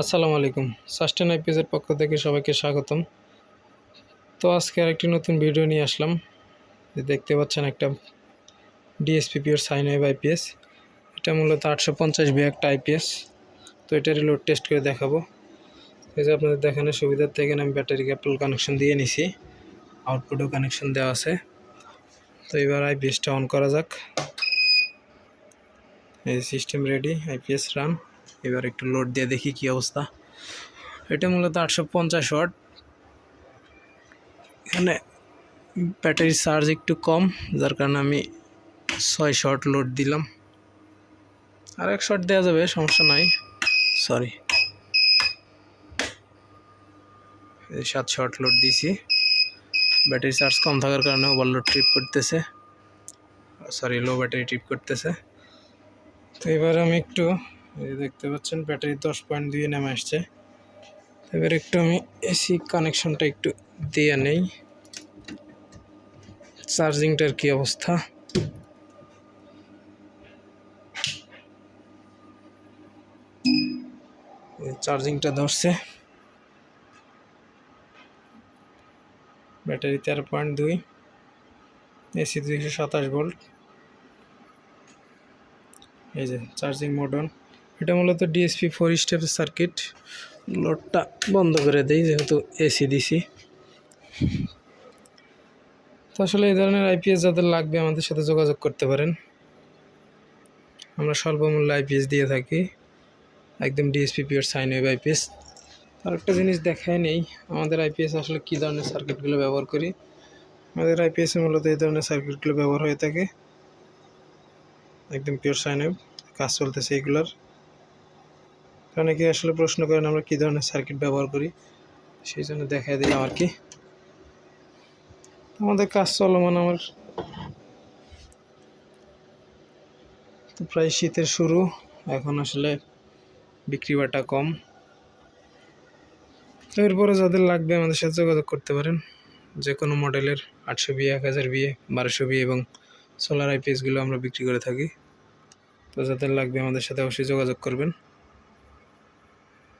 আসসালামু আলাইকুম। সাস্টেন আইপিএসের পক্ষ থেকে সবাইকে স্বাগতম। তো আজকে আরেকটি নতুন ভিডিও নিয়ে আসলাম। দেখতে পাচ্ছেন একটা ডিএসপিপিওর সাইন ওয়েভ আইপিএস এটা মূলত আটশো পঞ্চাশ বি একটা আইপিএস তো এটার লোড টেস্ট করে দেখাবো। এই যে আপনাদের দেখানোর সুবিধার থেকে আমি ব্যাটারি ক্যাপল কানেকশন দিয়ে নিছি। আউটপুটও কানেকশন দেওয়া আছে। তো এবার আইপিএসটা অন করা যাক। এই সিস্টেম রেডি আইপিএস রান এবার একটু লোড দিয়ে দেখি কি অবস্থা। এটা মূলত আটশো পঞ্চাশ ওয়াট। এখানে ব্যাটারির চার্জ একটু কম, যার কারণে আমি ছয় শর্ট লোড দিলাম। আর এক শর্ট দেওয়া যাবে, সমস্যা নাই। সরি সাত শর্ট লোড দিয়েছি। ব্যাটারি চার্জ কম থাকার কারণে ওভারলোড ট্রিপ করতেছে। সরি লো ব্যাটারি ট্রিপ করতেছে। তো এবার আমি একটু দেখতে পাচ্ছেন, ব্যাটারি দশ পয়েন্ট দুয়ে নেমে আসছে। এবার একটু আমি এসি কানেকশনটা একটু দিয়ে নেই। চার্জিংটার কি অবস্থা? চার্জিংটা ধরছে। ব্যাটারি তেরো পয়েন্ট দুই এসি দুইশো সাতাশ ভোল্ট এই যে চার্জিং মোডন এটা মূলত ডিএসপি ফোর স্টেপ সার্কিট লোডটা বন্ধ করে দেই, যেহেতু এসি দিছি তো আসলে এই ধরনের আইপিএস যাদের লাগবে, আমাদের সাথে যোগাযোগ করতে পারেন। আমরা স্বল্প মূল্যে আইপিএস দিয়ে থাকি। একদম DSP pure sine wave IPS আর একটা জিনিস দেখায় নেই, আমাদের আইপিএস আসলে কী ধরনের সার্কিটগুলো ব্যবহার করি? আমাদের আইপিএসে মূলত এই ধরনের সার্কিটগুলো ব্যবহার হয়ে থাকে। একদম পিওর সাইন ওয়েভ কাজ চলতেছে এগুলোর। অনেকে আসলে প্রশ্ন করেন, আমরা কী ধরনের সার্কিট ব্যবহার করি? সেই জন্য দেখাই দিলাম আর কি। আমাদের কাজ চলমান আমার। তো প্রায় শীতের শুরু, এখন আসলে বিক্রি বাটা কম। তো এরপরে যাদের লাগবে আমাদের সাথে যোগাযোগ করতে পারেন। যে কোনো মডেলের আটশো বিয়ে, এক হাজার বিয়ে, বারোশো বিয়ে এবং সোলার আইপিএসগুলো আমরা বিক্রি করে থাকি। তো যাদের লাগবে আমাদের সাথে অবশ্যই যোগাযোগ করবেন।